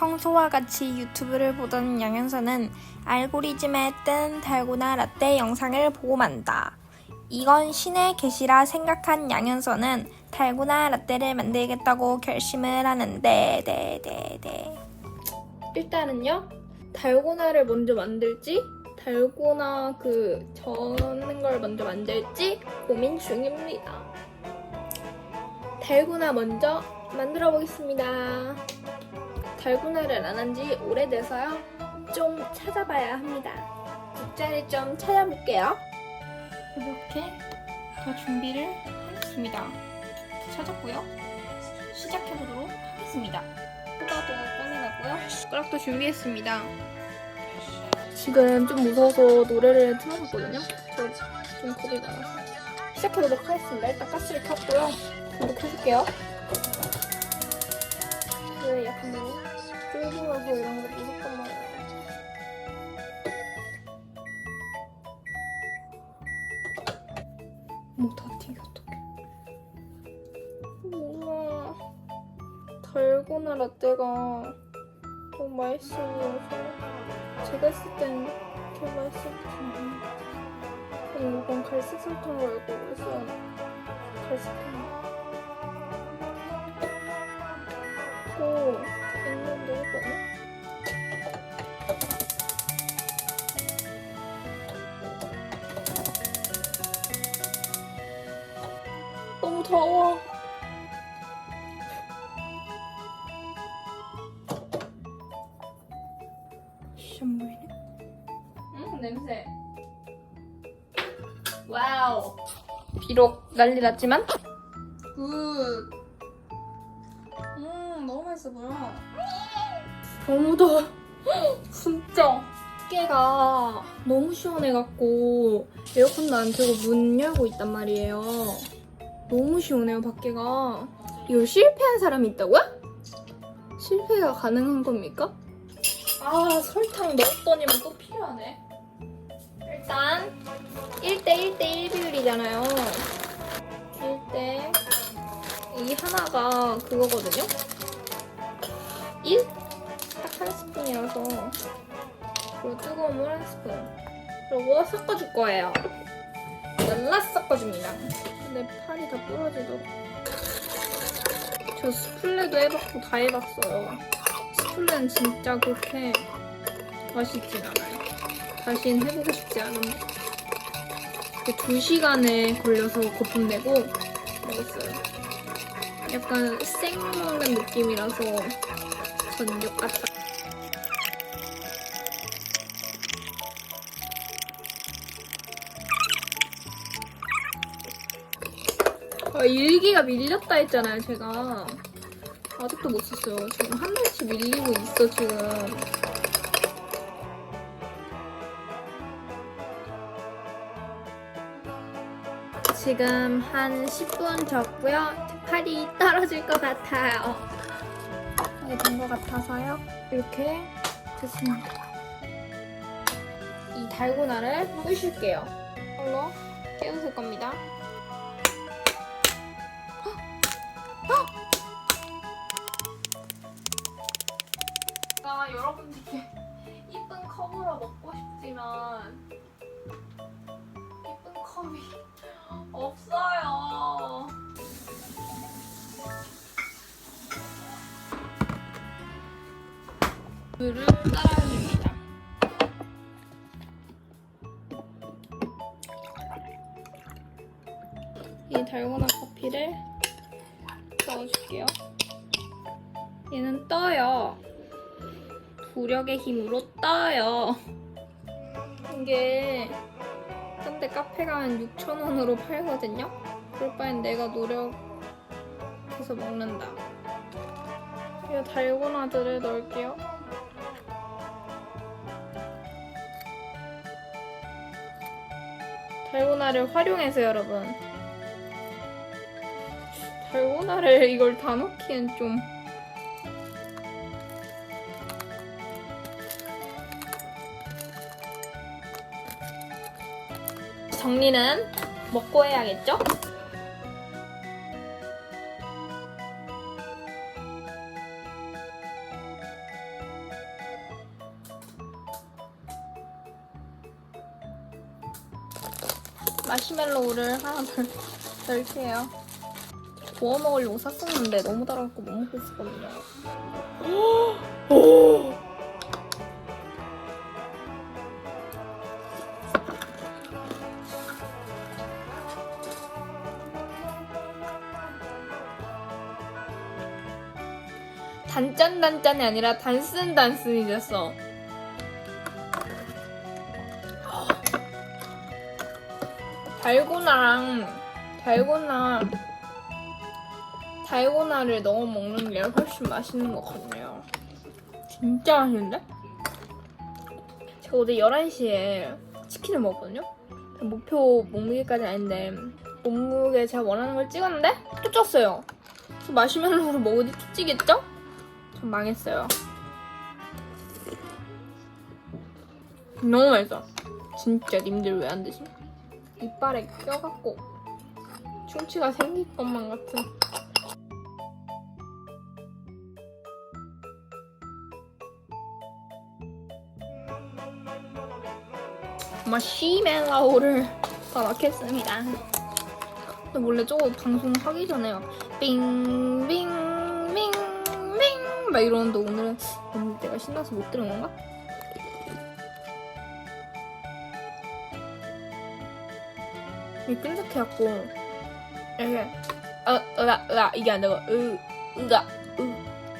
평소와 같이 유튜브를 보던 양현서는 알고리즘에 뜬 달고나 라떼 영상을 보고 만다. 이건 신의 계시라 생각한 양현서는 달고나 라떼를 만들겠다고 결심을 하는데, 네, 네, 네. 일단은요, 달고나를 먼저 만들지, 달고나 그 저는 걸 먼저 만들지 고민 중입니다. 달고나 먼저 만들어 보겠습니다. 달고나를 안 한 지 오래돼서요. 좀 찾아봐야 합니다. 국자를 좀 찾아볼게요. 이렇게 다 준비를 하겠습니다. 찾았고요. 시작해보도록 하겠습니다. 소다도 꺼내놨고요. 숟가락도 준비했습니다. 지금 좀 무서워서 노래를 틀어봤거든요. 저좀 겁이 나서 시작해보도록 하겠습니다. 일단 가스를 켰고요. 이거 켜줄게요. 쫄보라서 이런 거 무섭단 말이야. 뭐다 튀겨 어떡해. 우와. 달고나 라떼가 너무 맛있어 보여서 제가 했을 땐 이렇게 맛있었지 이건 갈색 설탕으로 알고 그랬어요 갈색향 오 이거는 너무 더워. 시험 보이네? 음 냄새. 와우. 비록 난리 났지만? 굿. 음, 너무 맛있어 보여. 너무 더워. 진짜. 깨가 너무 시원해갖고 에어컨도 안 틀고 문 열고 있단 말이에요. 너무 시원해요, 밖에가. 이거 실패한 사람이 있다고요? 실패가 가능한 겁니까? 아, 설탕 넣었더니만 또 필요하네. 일단 1대1대1 비율이잖아요. 1대 이 하나가 그거거든요. 그리고 뜨거운 물 한 스푼 그리고 섞어줄 거예요. 날라 섞어줍니다. 내 팔이 다 부러지도록 저 스플레도 해봤고 다 해봤어요. 스플레는 진짜 그렇게 맛있진 않아요. 다시는 해보고 싶지 않은데 그 2시간에 걸려서 거품 내고 먹었어요. 약간 생 먹는 느낌이라서 전력 같다. 아, 일기가 밀렸다 했잖아요, 제가. 아직도 못 썼어요. 지금 한 달치 밀리고 있어, 지금. 지금 한 10분 졌고요. 팔이 떨어질 것 같아요. 이게 된것 같아서요. 이렇게 됐습니다. 이 달고나를 부실게요. 이걸로 깨우실 겁니다. 물을 따라줍니다. 이 달고나 커피를 넣어줄게요. 얘는 떠요. 부력의 힘으로 떠요. 이게 딴데 카페 가면 6,000원으로 팔거든요? 그럴 바엔 내가 노력해서 먹는다. 이 달고나들을 넣을게요. 달고나를 활용해서 여러분. 달고나를 이걸 다 넣기엔 좀. 정리는 먹고 해야겠죠? 마시멜로우를 하나 덜 덜게요. 구워 먹으려고 샀었는데 너무 달아갖고 못 먹고 있었거든요. 오! 단짠 단짠이 아니라 단쓴 단쓴이 됐어. 달고나랑 달고나 달고나를 넣어 먹는 게 훨씬 맛있는 것 같네요. 진짜 맛있는데? 제가 어제 11시에 치킨을 먹었거든요? 목표 몸무게까지 아닌데 몸무게 제가 원하는 걸 찍었는데 또 쪘어요. 그래서 마시멜로우를 먹으니 또 찌겠죠? 전 망했어요. 너무 맛있어. 진짜 님들 왜 안 드심? 이빨에 껴갖고 충치가 생길 것만 같은. 마시멜로우를 다 넣겠습니다. 근데 원래 저거 방송 하기 전에 막 빙빙빙빙 막 이러는데 오늘은 너무 내가 신나서 못 들은 건가? 끈적해갖고 이게 어 으아 으아 이게 안 되고 으 으가 으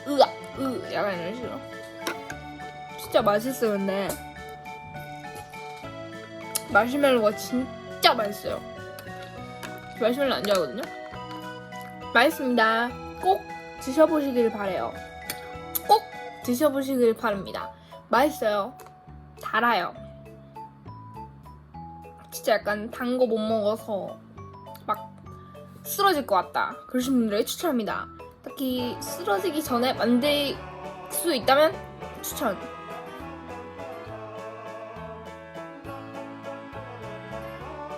으아 으 약간 이런 식으로. 진짜 맛있어요 근데. 마시멜로가 진짜 맛있어요. 마시멜로 안 좋아하거든요? 맛있습니다. 꼭 드셔보시길 바래요. 꼭 드셔보시길 바랍니다. 맛있어요. 달아요 진짜 약간 단 거 못 먹어서 막 쓰러질 것 같다 그러신 분들에게 추천합니다. 특히 쓰러지기 전에 만들 수 있다면 추천.